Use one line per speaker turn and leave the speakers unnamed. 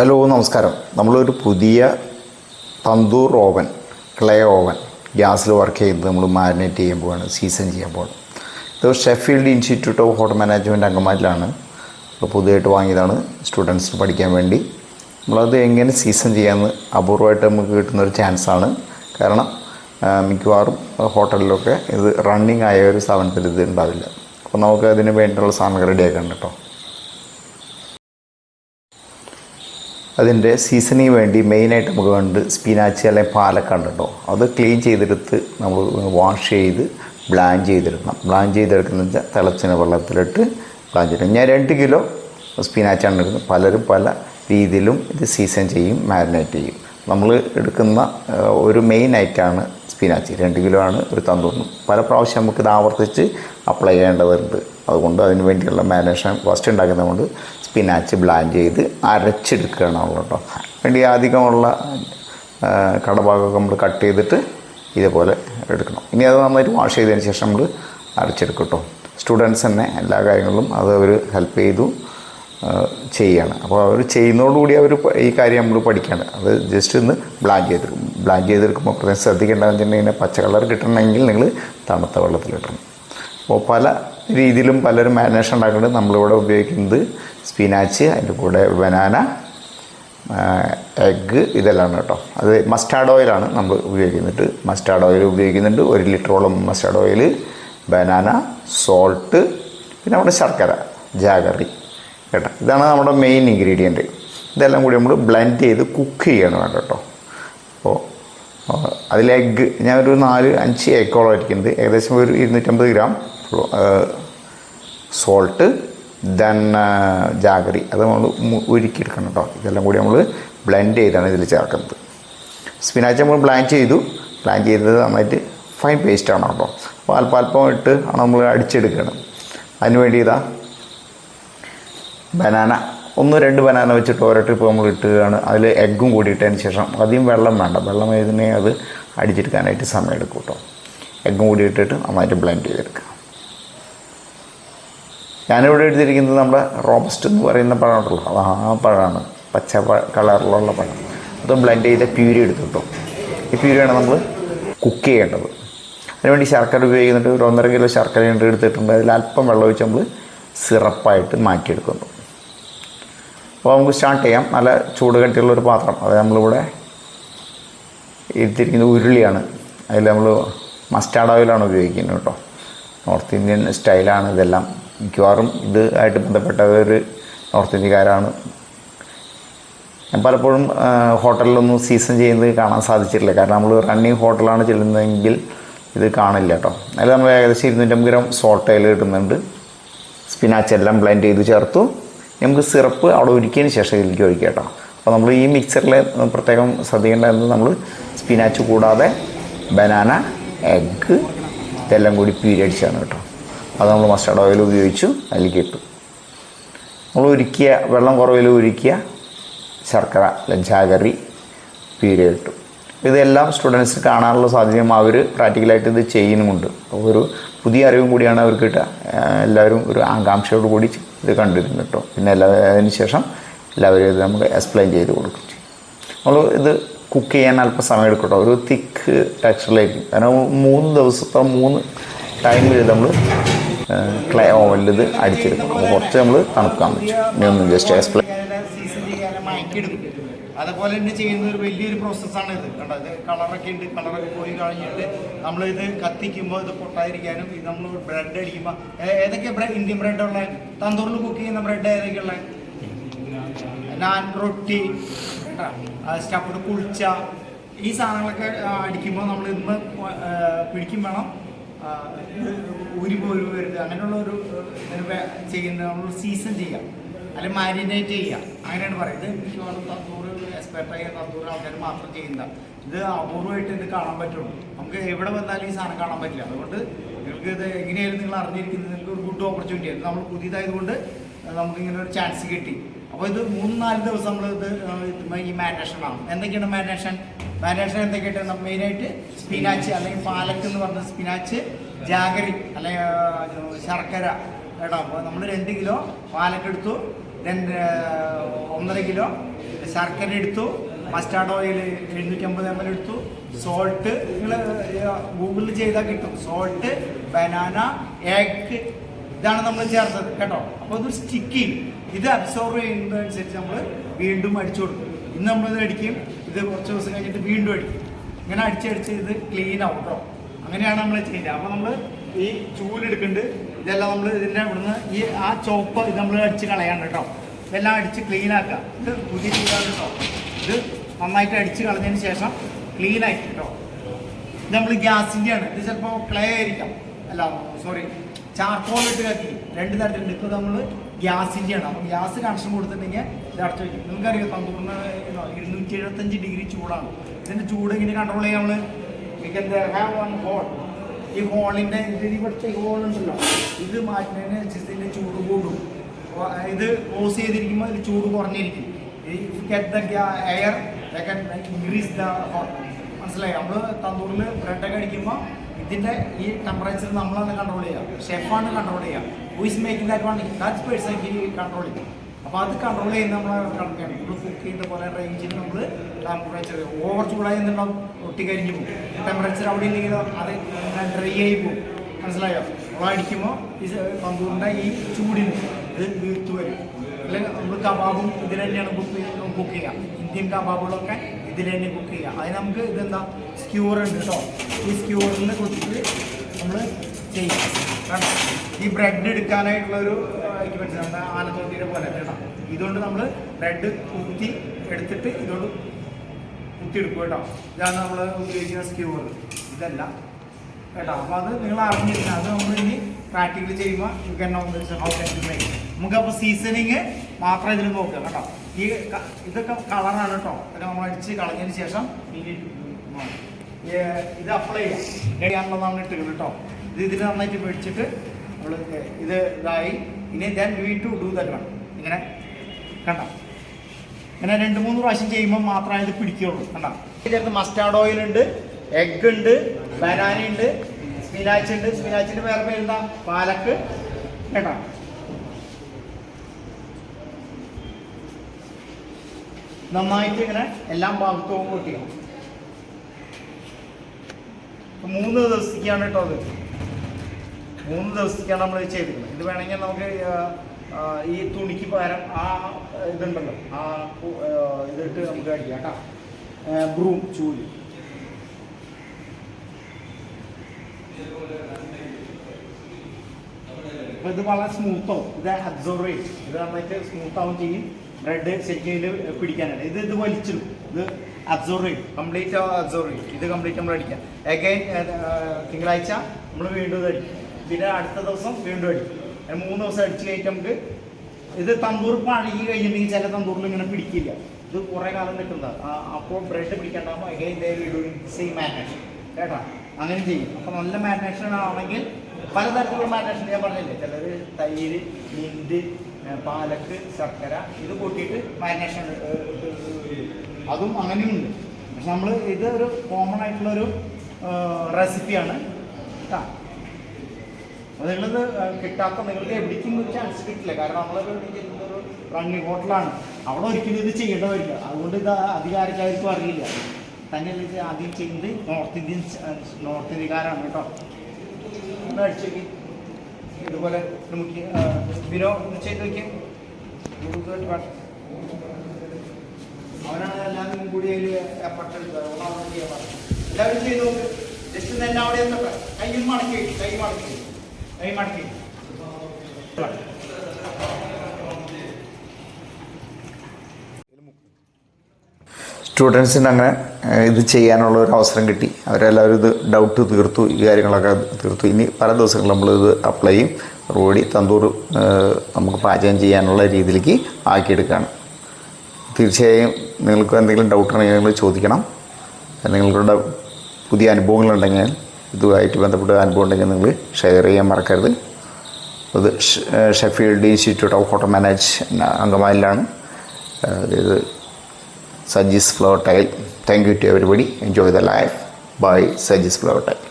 Hello നമസ്കാരം. നമ്മളൊരു പുതിയ തന്തൂർ ഓവൻ ക്ലേ ഓവൻ ഗ്യാസിൽ വർക്ക് ചെയ്ത് നമ്മൾ മാരിനേറ്റ് ചെയ്യാൻ പോവാണ് സീസൺ ചെയ്യാൻ പോവാണ്. ഇത് Sheffield institute of hotel management അങ്കമാലിലാണ് അപ്പോൾ പുതിയതായിട്ട് വാങ്ങിയതാണ് സ്റ്റുഡൻസിന് പഠിക്കാൻ വേണ്ടി. നമ്മളത് എങ്ങനെ സീസൺ ചെയ്യാമെന്ന് അപൂർവമായിട്ട് നമുക്ക് കിട്ടുന്ന ഒരു ചാൻസാണ് കാരണം മിക്കവാറും ഹോട്ടലിലൊക്കെ ഇത് റണ്ണിങ് ആയ ഒരു സ്ഥാപനത്തിൽ ഇത് ഉണ്ടാവില്ല. അപ്പോൾ നമുക്ക് അതിന് വേണ്ടിയുള്ള സാധനങ്ങൾ റെഡിയാക്കണം കേട്ടോ. അതിന്റെ സീസണിന് വേണ്ടി മെയിനായിട്ട് നമുക്ക് വേണ്ടത് സ്പിനാച്ച് അല്ലെങ്കിൽ പാലക്ക ഉണ്ട് അത് ക്ലീൻ ചെയ്തെടുത്ത് നമ്മൾ വാഷ് ചെയ്ത് ബ്ലാൻ ചെയ്തെടുക്കണം. ബ്ലാൻ ചെയ്തെടുക്കുന്ന വെച്ചാൽ തിളച്ചിന് വെള്ളത്തിലിട്ട് ബ്ലാൻ ചെയ്തെടുക്കും ഞാൻ രണ്ട് കിലോ സ്പിനാച്ചാണ് എടുക്കുന്നത്. പലരും പല രീതിയിലും ഇത് സീസൺ ചെയ്യും മാരിനേറ്റ് ചെയ്യും. നമ്മൾ എടുക്കുന്ന ഒരു മെയിൻ ആയിട്ടാണ് സ്പിനാച്ച് രണ്ട് കിലോ ആണ് ഒരു തന്തൂറിന് പല പ്രാവശ്യം നമുക്കിത് ആവർത്തിച്ച് അപ്ലൈ ചെയ്യേണ്ടതുണ്ട്. അതുകൊണ്ട് അതിന് വേണ്ടിയുള്ള മാരിനേഷൻ ഫസ്റ്റ് ഉണ്ടാക്കുന്നതുകൊണ്ട് സ്പിനാച്ച് ബ്ലാൻ ചെയ്ത് അരച്ചെടുക്കുകയാണ് കേട്ടോ. വേണ്ടി അധികമുള്ള കടഭാഗമൊക്കെ നമ്മൾ കട്ട് ചെയ്തിട്ട് ഇതേപോലെ എടുക്കണം. ഇനി അത് നന്നായിട്ട് വാഷ് ചെയ്തതിന് ശേഷം നമ്മൾ അരച്ചെടുക്കും കേട്ടോ. സ്റ്റുഡൻസ് തന്നെ എല്ലാ കാര്യങ്ങളും അത് അവർ ഹെൽപ്പ് ചെയ്തു ചെയ്യാണ്. അപ്പോൾ അവർ ചെയ്യുന്നതോടുകൂടി അവർ ഈ കാര്യം നമ്മൾ പഠിക്കുകയാണ് അത് ജസ്റ്റ് ഒന്ന് ബ്ലാൻ ചെയ്തെടുക്കും. ബ്ലാൻ ചെയ്തെടുക്കുമ്പോൾ പ്രത്യേകം ശ്രദ്ധിക്കേണ്ടതെന്ന് വെച്ചിട്ടുണ്ടെങ്കിൽ പച്ച കളർ കിട്ടണമെങ്കിൽ നിങ്ങൾ തണുത്ത വെള്ളത്തിലിടണം അപ്പോൾ പല രീതിയിലും പലരും മാരിനേഷൻ ഉണ്ടാക്കുന്നുണ്ട്. നമ്മളിവിടെ ഉപയോഗിക്കുന്നത് സ്പിനാച്ച് അതിന്റെ കൂടെ ബനാന എഗ്ഗ് ഇതെല്ലാം കേട്ടോ. അത് മസ്റ്റാർഡ് ഓയിലാണ് നമ്മൾ ഉപയോഗിക്കുന്നുണ്ട് മസ്റ്റാർഡ് ഓയിൽ ഉപയോഗിക്കുന്നുണ്ട്. ഒരു ലിറ്ററോളം മസ്റ്റാർഡ് ഓയിൽ ബനാന സോൾട്ട് പിന്നെ നമ്മുടെ ശർക്കര ജാഗറി കേട്ടോ. ഇതാണ് നമ്മുടെ മെയിൻ ഇൻഗ്രീഡിയന്റ് ഇതെല്ലാം കൂടി നമ്മൾ ബ്ലെൻഡ് ചെയ്ത് കുക്ക് ചെയ്യണം കേട്ടോ. അപ്പോൾ അതിൽ എഗ്ഗ് ഞാൻ ഒരു നാല് അഞ്ച് എഗ്ഗോളം ആയിരിക്കുന്നത് ഏകദേശം ഒരു ഇരുന്നൂറ്റമ്പത് ഗ്രാം. സോൾട്ട് ദെൻ ജാഗറി അത് നമ്മൾ ഉരുക്കിയെടുക്കണം കേട്ടോ ഇതെല്ലാം കൂടി നമ്മൾ ബ്ലെൻഡ് ചെയ്താണ് ഇതിൽ ചേർക്കുന്നത്. സ്പിനാച്ച് നമ്മൾ ബ്ലാൻഡ് ചെയ്തു. പ്ലാൻ ചെയ്തത് നന്നായിട്ട് ഫൈൻ പേസ്റ്റ് ആണ് കേട്ടോ അപ്പോൾ അല്പം ഇട്ട് ആണ് നമ്മൾ അടിച്ചെടുക്കണം. അതിന് വേണ്ടി ഇതാ ബനാന ഒന്ന് രണ്ട് ബനാന വെച്ചിട്ട് ഓരോ ട്രിപ്പ് നമ്മൾ ഇട്ടുകയാണ്. അതിൽ എഗ്ഗും കൂടി ഇട്ടതിന് ശേഷം അധികം വെള്ളം വേണ്ട. വെള്ളം ഏതിനെ അത് അടിച്ചെടുക്കാനായിട്ട് സമയം എടുക്കും കേട്ടോ എഗ്ഗും കൂടി ഇട്ടിട്ട് നന്നായിട്ട് ബ്ലെൻഡ് ചെയ്തെടുക്കുക ഞാനിവിടെ എടുത്തിരിക്കുന്നത് നമ്മുടെ റോബസ്റ്റ് എന്ന് പറയുന്ന പഴമുണ്ടല്ലോ അത് ആ പഴമാണ്. പച്ച കളറിലുള്ള പഴം. അത് ബ്ലെൻഡ് ചെയ്ത പ്യൂരി എടുത്തു കേട്ടോ. ഈ പ്യൂരിയാണ് നമ്മൾ കുക്ക് ചെയ്യേണ്ടത്. അതിനുവേണ്ടി ശർക്കര ഉപയോഗിക്കുന്നുണ്ട്. ഒരു ഒന്നര കിലോ ശർക്കര ഉണ്ട് എടുത്തിട്ടുണ്ട്. അതിൽ അല്പം വെള്ളം ഒഴിച്ച് നമ്മൾ സിറപ്പായിട്ട് മാറ്റിയെടുക്കുന്നു. അപ്പോൾ നമുക്ക് സ്റ്റാർട്ട് ചെയ്യാം. നല്ല ചൂട് കട്ടിയുള്ള ഒരു പാത്രം. അത് നമ്മളിവിടെ എടുത്തിരിക്കുന്നത് ഉരുളിയാണ്. അതിൽ നമ്മൾ മസ്റ്റാർഡ് ഓയിലാണ് ഉപയോഗിക്കുന്നത് കേട്ടോ. നോർത്ത് ഇന്ത്യൻ സ്റ്റൈലാണ് ഇതെല്ലാം. മിക്കവാറും ഇത് ആയിട്ട് ബന്ധപ്പെട്ട ഒരു നോർത്ത് ഇന്ത്യക്കാരാണ്. ഞാൻ പലപ്പോഴും ഹോട്ടലിലൊന്നും സീസൺ ചെയ്യുന്നത് കാണാൻ സാധിച്ചിട്ടില്ല. കാരണം നമ്മൾ റണ്ണിങ് ഹോട്ടലാണ് ചെല്ലുന്നതെങ്കിൽ ഇത് കാണില്ല കേട്ടോ അതിൽ നമ്മൾ ഏകദേശം ഇരുന്നൂറ്റമ്പത് ഗ്രാം സോൾട്ട് അതിൽ കിട്ടുന്നുണ്ട്. സ്പിനാച്ച് എല്ലാം ബ്ലെൻഡ് ചെയ്ത് ചേർത്തു. നമുക്ക് സിറപ്പ് അവിടെ ഒരുക്കിയതിന് ശേഷം ഇതിലേക്ക് ഒഴിക്കുക കേട്ടോ അപ്പോൾ നമ്മൾ ഈ മിക്സറിൽ പ്രത്യേകം ശ്രദ്ധിക്കേണ്ടത് നമ്മൾ സ്പിനാച്ച് കൂടാതെ ബനാന എഗ്ഗ് ഇതെല്ലാം കൂടി പീരിയഡ്സാണ് കേട്ടോ അത് നമ്മൾ മസ്റ്റാർഡ് ഓയിൽ ഉപയോഗിച്ചു അതിലേക്ക് ഇട്ടു. നമ്മൾ ഉരുക്കിയ വെള്ളം കുറവിൽ ഉരുക്കിയ ശർക്കര ജാഗറി പീരിയഡ് ഇട്ടു. ഇതെല്ലാം സ്റ്റുഡൻസ് കാണാനുള്ള സാധ്യതയും അവർ പ്രാക്ടിക്കലായിട്ട് ഇത് ചെയ്യുന്നുമുണ്ട്. അപ്പോൾ ഒരു പുതിയ അറിവും കൂടിയാണ് അവർക്ക് കിട്ടുക. എല്ലാവരും ഒരു ആകാംക്ഷയോട് കൂടി ഇത് കണ്ടിരുന്നു കേട്ടോ. പിന്നെ എല്ലാ അതിന് ശേഷം എല്ലാവരും ഇത് നമുക്ക് എക്സ്പ്ലെയിൻ ചെയ്ത് കൊടുക്കും നമ്മൾ ഇത് കുക്ക് ചെയ്യാൻ അല്പം സമയം എടുക്കട്ടോ. ഒരു തിക്ക് ടെക്സ്ചറിലായിരിക്കും കാരണം മൂന്ന് ദിവസത്തെ മൂന്ന് ടൈമിൽ നമ്മൾ ക്ലേ ഓവനിൽ ഇത് അടിച്ചെടുക്കും. അപ്പോൾ കുറച്ച് നമ്മൾ തണുക്കാൻ പറ്റും ഇനി ഒന്ന് ജസ്റ്റ് എക്സ്പ്ലെയിൻ
അതുപോലെ തന്നെ ചെയ്യുന്ന ഒരു വലിയൊരു പ്രോസസ്സാണ് ഇത്. കണ്ടത് കളറൊക്കെ ഉണ്ട് കളറൊക്കെ പോയി കഴിഞ്ഞിട്ട് നമ്മളിത് കത്തിക്കുമ്പോൾ ഇത് പൊട്ടാതിരിക്കാനും ഇത് നമ്മൾ ബ്രെഡ് അടിക്കുമ്പോൾ ഏതൊക്കെ ബ്രെഡ് ഇന്ത്യൻ ബ്രെഡ് ഉള്ള? തന്തൂറിൽ കുക്ക് ചെയ്യുന്ന ബ്രെഡ് ഏതൊക്കെ ഉള്ള നാൻ റൊട്ടി സ്റ്റഫ്ഡ് കുളിച്ച ഈ സാധനങ്ങളൊക്കെ അടിക്കുമ്പോൾ നമ്മൾ ഇന്ന് പിടിക്കും വേണം. ആ, ഇത് ഊരി പോരി വരുത് അങ്ങനെയുള്ള ഒരു ചെയ്യുന്ന നമ്മൾ സീസൺ ചെയ്യാം. അല്ലെങ്കിൽ മാരിനേറ്റ് ചെയ്യാം. അങ്ങനെയാണ് പറയുന്നത്. മിക്കവാറും തന്തൂറ് എക്സ്പെർട്ടായ തന്തൂറ് ആൾക്കാർ മാത്രം ചെയ്യുന്ന ഇത് അപൂർവമായിട്ട് ഇത് കാണാൻ പറ്റുള്ളൂ. നമുക്ക് എവിടെ വന്നാലും ഈ സാധനം കാണാൻ പറ്റില്ല. അതുകൊണ്ട് നിങ്ങൾക്ക് ഇത് എങ്ങനെയായാലും നിങ്ങൾ അറിഞ്ഞിരിക്കുന്നത്? നിങ്ങൾക്ക് ഒരു ഗുഡ് ഓപ്പർച്യൂണിറ്റി ആയിരുന്നു. നമ്മൾ പുതിയതായതുകൊണ്ട് നമുക്ക് ഇങ്ങനെ ഒരു ചാൻസ് കിട്ടി. അപ്പോൾ ഇത് മൂന്ന് നാല് ദിവസം നമ്മൾ ഇത് ഈ മാരിനേഷൻ ആണ്. എന്തൊക്കെയാണ് മാരിനേഷൻ മാരിനേഷൻ എന്തൊക്കെയായിട്ട്? മെയിനായിട്ട് സ്പിനാച്ച് അല്ലെങ്കിൽ പാലക്ക് എന്ന് പറഞ്ഞ സ്പിനാച്ച് ജാഗരി അല്ലെങ്കിൽ ശർക്കര കേട്ടോ. അപ്പോൾ നമ്മൾ രണ്ട് കിലോ പാലക്കെടുത്തു ദെൻ ഒന്നര കിലോ ശർക്കര എടുത്തു മസ്റ്റാർഡ് ഓയിൽ എഴുന്നൂറ്റമ്പത് എം എൽ എടുത്തു. സോൾട്ട് നിങ്ങൾ ഗൂഗിളിൽ ചെയ്താൽ കിട്ടും. സോൾട്ട് ബനാന എഗ് ഇതാണ് നമ്മൾ ചേർത്തത് കേട്ടോ? അപ്പോൾ ഇത് സ്റ്റിക്കി ഇത് അബ്സോർവ് ചെയ്യുന്നതനുസരിച്ച് നമ്മൾ വീണ്ടും അടിച്ചു കൊടുക്കും. ഇന്ന് നമ്മളിത് അടിക്കും ഇത് കുറച്ച് ദിവസം കഴിഞ്ഞിട്ട് വീണ്ടും അടിക്കും. ഇങ്ങനെ അടിച്ചടിച്ച് ഇത് ക്ലീൻ ആവും കേട്ടോ? അങ്ങനെയാണ് നമ്മൾ ചെയ്യുന്നത് അപ്പോൾ നമ്മൾ ഈ ചൂലെടുക്കുന്നുണ്ട് ഇതെല്ലാം നമ്മൾ ഇതിന്റെ ഇവിടുന്ന് ഈ ആ ചോപ്പ് ഇത് നമ്മൾ അടിച്ച് കളയാണ് കേട്ടോ? ഇതെല്ലാം അടിച്ച് ക്ലീൻ ആക്കുക ഇത് പുതിയ ചെയ്യാറുണ്ടോ ഇത് നന്നായിട്ട് അടിച്ച് കളഞ്ഞതിന് ശേഷം ക്ലീൻ ആയിട്ട് കേട്ടോ ഇത് നമ്മൾ ഗ്യാസിന്റെ ആണ് ഇത് ചിലപ്പോൾ ക്ലേ ആയിരിക്കാം. അല്ല സോറി ചാർക്കോൾ ഇട്ട് കത്തി രണ്ട് തരത്തിലുണ്ട് ഇപ്പോൾ നമ്മൾ ഗ്യാസിന്റെ ആണ് അപ്പം ഗ്യാസ് കണക്ഷൻ കൊടുത്തിട്ടുണ്ടെങ്കിൽ ഇത് അടച്ചു വയ്ക്കും നിങ്ങൾക്കറിയാം തന്തൂറിന് ഇരുന്നൂറ്റി എഴുപത്തഞ്ച് ഡിഗ്രി ചൂടാണ്. ഇതിന്റെ ചൂട് ഇങ്ങനെ കൺട്രോൾ ചെയ്യാൻ നമ്മൾ ഹാവ് വൺ ഹോൾ ഈ ഹോളിന്റെ ഇതിൽ ഈ ഹോൾ ഉണ്ടല്ലോ. ഇത് മാറ്റുന്നതിനനുസരിച്ച് ഇതിന്റെ ചൂട് കൂടും. ഇത് ക്ലോസ് ചെയ്തിരിക്കുമ്പോൾ ഇതിൽ ചൂട് കുറഞ്ഞിരിക്കും. ഈ get the air increase the hot മനസ്സിലായി? നമ്മൾ തന്തൂറിൽ ബ്രെഡൊക്കെ അടിക്കുമ്പോൾ ഇതിന്റെ ഈ ടെമ്പറേച്ചർ നമ്മളാണ് കൺട്രോൾ ചെയ്യുക ഷെഫാണ് കൺട്രോൾ ചെയ്യുക voice making that that person control ചെയ്യും. അപ്പോൾ അത് കൺട്രോൾ ചെയ്യുന്ന നമ്മളെ കണക്കാണ്. നമ്മൾ കുക്ക് ചെയ്യുന്ന പോലെ റേഞ്ചിൽ നമ്മൾ ടെമ്പറേച്ചർ ഓവർ ചൂടായി എന്തുണ്ടാവും ഒട്ടിക്കരിഞ്ഞു പോകും. ടെമ്പറേച്ചർ അവിടെ ഇല്ലെങ്കിൽ അത് ഡ്രൈ ആയി പോകും. മനസ്സിലായോ? അടിക്കുമ്പോൾ ഈ തന്തൂറിന്റെ ഈ ചൂടിന് ഇത് വീർത്തു വരും. അല്ലെങ്കിൽ നമ്മൾ കബാബും ഇതിൽ തന്നെയാണ് കുക്ക് കുക്ക് ചെയ്യുക. ഇന്ത്യൻ കബാബുകളൊക്കെ ഇതിൽ തന്നെ കുക്ക് ചെയ്യുക. അതിന് നമുക്ക് ഇതെന്താ? സ്ക്യൂർ ഉണ്ട് കേട്ടോ ഈ സ്ക്യൂറിനെ കുറിച്ച് നമ്മൾ ചെയ്യും. ഈ ബ്രെഡ് എടുക്കാനായിട്ടുള്ളൊരു എക്യുപ്മെന്റ്സ് നമ്മുടെ ആനത്തോട്ടിയുടെ പോലെ കേട്ടോ ഇതുകൊണ്ട് നമ്മൾ ബ്രെഡ് കുത്തി എടുത്തിട്ട് ഇതുകൊണ്ട് കുത്തിയെടുക്കും കേട്ടോ. ഇതാണ് നമ്മൾ ഉപയോഗിക്കുന്ന സ്ക്യൂർ ഇതല്ല. കേട്ടോ. അപ്പോൾ അത് നിങ്ങൾ അറിഞ്ഞിരിക്കണം. അത് നമ്മൾ ഇനി പ്രാക്ടിക്കൽ ചെയ്യുമ്പോൾ യു അപ്പോൾ സീസണിങ് മാത്രം ഇതിൽ നോക്കുക കേട്ടോ. ഈ ഇതൊക്കെ കളറാണ് കേട്ടോ. നമ്മൾ അടിച്ച് കളഞ്ഞതിന് ശേഷം ഇത് അപ്ലൈ ചെയ്യാം. നമ്മൾ ഇട്ടുകൾ കേട്ടോ. ഇത് ഇതിൽ നന്നായിട്ട് മേടിച്ചിട്ട് നമ്മൾ ഇത് ഇതായി. ഇനി ഞാൻ വി ടു ഡൂ ഇങ്ങനെ. കണ്ടോ? ഇങ്ങനെ രണ്ട് മൂന്ന് പ്രാവശ്യം ചെയ്യുമ്പോൾ മാത്രമേ ഇത് പിടിക്കുകയുള്ളൂ കണ്ടോ? ഇതിനകത്ത് മസ്റ്റാർഡ് ഓയിൽ ഉണ്ട് എഗ് ഉണ്ട് ബനാന സ്പിനാച്ച് ഉണ്ട് സ്പിനാച്ചിന്റെ വേറെ പേരെന്താ? പാലക്ക്. കേട്ടോ? നന്നായിട്ട് ഇങ്ങനെ എല്ലാം ഭാഗത്തും കൂട്ടിക്കണം മൂന്ന് ദിവസത്തേക്കാണ് കേട്ടോ അത്. മൂന്ന് ദിവസത്തേക്കാണ് നമ്മൾ ഇത് ചെയ്തിരിക്കുന്നത്. ഇത് വേണമെങ്കിൽ നമുക്ക് ഈ തുണിക്ക് പകരം ആ ഇതുണ്ടല്ലോ. ആ, ഇതിട്ട് നമുക്ക് അടിക്കാം കേട്ടോ. ബ്രൂം ചൂൽ. ഇത് വളരെ സ്മൂത്തോ ഇത് അബ്സോർവ് ചെയ്യും. ഇത് നന്നായിട്ട് സ്മൂത്ത് ആവും ചെയ്യും. ബ്രെഡ് ശരിക്കും പിടിക്കാനാണ് ഇത് ഇത് വലിച്ചിടും. ഇത് അബ്സോർവ് ചെയ്യും. കംപ്ലീറ്റ് അബ്സോർവ് ചെയ്യും. ഇത് കംപ്ലീറ്റ് നമ്മൾ അടിക്കാം. അഗൈൻ തിങ്കളാഴ്ച നമ്മൾ വീണ്ടും ഇത് അടിക്കും. പിന്നെ അടുത്ത ദിവസം വീണ്ടും അടിക്കും. മൂന്ന് ദിവസം അടിച്ച് കഴിഞ്ഞിട്ട് നമുക്ക് ഇത് തന്തൂർ പഴകി കഴിഞ്ഞിട്ടുണ്ടെങ്കിൽ ചില തന്തൂറിൽ ഇങ്ങനെ പിടിക്കില്ല. ഇത് കുറേ കാലം നിൽക്കുന്നതാണ്. അപ്പോൾ ബ്രെഡ് പിടിക്കണ്ടാകുമ്പോൾ അഗൈൻ ദേ സെയിം മാരിനേഷൻ കേട്ടോ? അങ്ങനെ ചെയ്യും. അപ്പോൾ നല്ല മാരിനേഷൻ ആണെങ്കിൽ പലതരത്തിലുള്ള മാരിനേഷൻ ഞാൻ പറഞ്ഞില്ലേ? ചിലർ തൈര് മിന്റ് പാലക്ക് ശർക്കര ഇത് കൂട്ടിയിട്ട് മാരിനേഷൻ അതും അങ്ങനെയുണ്ട്. പക്ഷെ നമ്മൾ ഇത് ഒരു കോമൺ ആയിട്ടുള്ളൊരു റെസിപ്പിയാണ് കേട്ടോ നിങ്ങളിത് കിട്ടാത്ത നിങ്ങൾക്ക് എവിടേക്കും ഒരു ചാൻസ് കിട്ടില്ല. കാരണം നമ്മളൊരു ഒരു റണ്ണി ഹോട്ടലാണ് അവിടെ ഒരിക്കലും ഇത് ചെയ്യേണ്ടവരില്ല അതുകൊണ്ട് ഇത് അധികാരിക്കാർക്കും അറിയില്ല. തന്നെയല്ല ഇത് ആദ്യം ചെയ്യുന്നത് നോർത്ത് ഇന്ത്യൻ നോർത്ത് ഇന്ത്യക്കാരാണ് കേട്ടോ. ഒന്ന് ഇതുപോലെ നമുക്ക് ബിനോ ഒന്ന് ചെയ്ത് നോക്കി. അവനാണ് എല്ലാവരും കൂടി എല്ലാവരും ചെയ്ത് നോക്ക്. ജസ്റ്റ് ഒന്ന് എല്ലാം കൈയും മടക്കി കൈ മടക്കി കൈ മടക്കി.
സ്റ്റുഡൻസിന് അങ്ങനെ ഇത് ചെയ്യാനുള്ള ഒരു അവസരം കിട്ടി. അവരെല്ലാവരും ഇത് ഡൗട്ട് തീർത്തു. ഈ കാര്യങ്ങളൊക്കെ തീർത്തു. ഇനി പല ദിവസങ്ങളിൽ നമ്മളിത് അപ്ലൈ ചെയ്യും. റോഡി തന്തൂർ നമുക്ക് പാചകം ചെയ്യാനുള്ള രീതിയിലേക്ക് ആക്കിയെടുക്കുകയാണ് തീർച്ചയായും നിങ്ങൾക്ക് എന്തെങ്കിലും ഡൗട്ട് ഉണ്ടെങ്കിൽ നിങ്ങൾ ചോദിക്കണം. നിങ്ങളുടെ പുതിയ അനുഭവങ്ങളുണ്ടെങ്കിൽ ഇതുമായിട്ട് ബന്ധപ്പെട്ട അനുഭവം ഉണ്ടെങ്കിൽ നിങ്ങൾ ഷെയർ ചെയ്യാൻ മറക്കരുത്. ഇത് Sheffield institute of hotel manage അങ്കമാലിലാണ് ഇത് Sajis Flower Tile. Thank you to everybody. Enjoy the life. Bye, Sajis Flower Tile.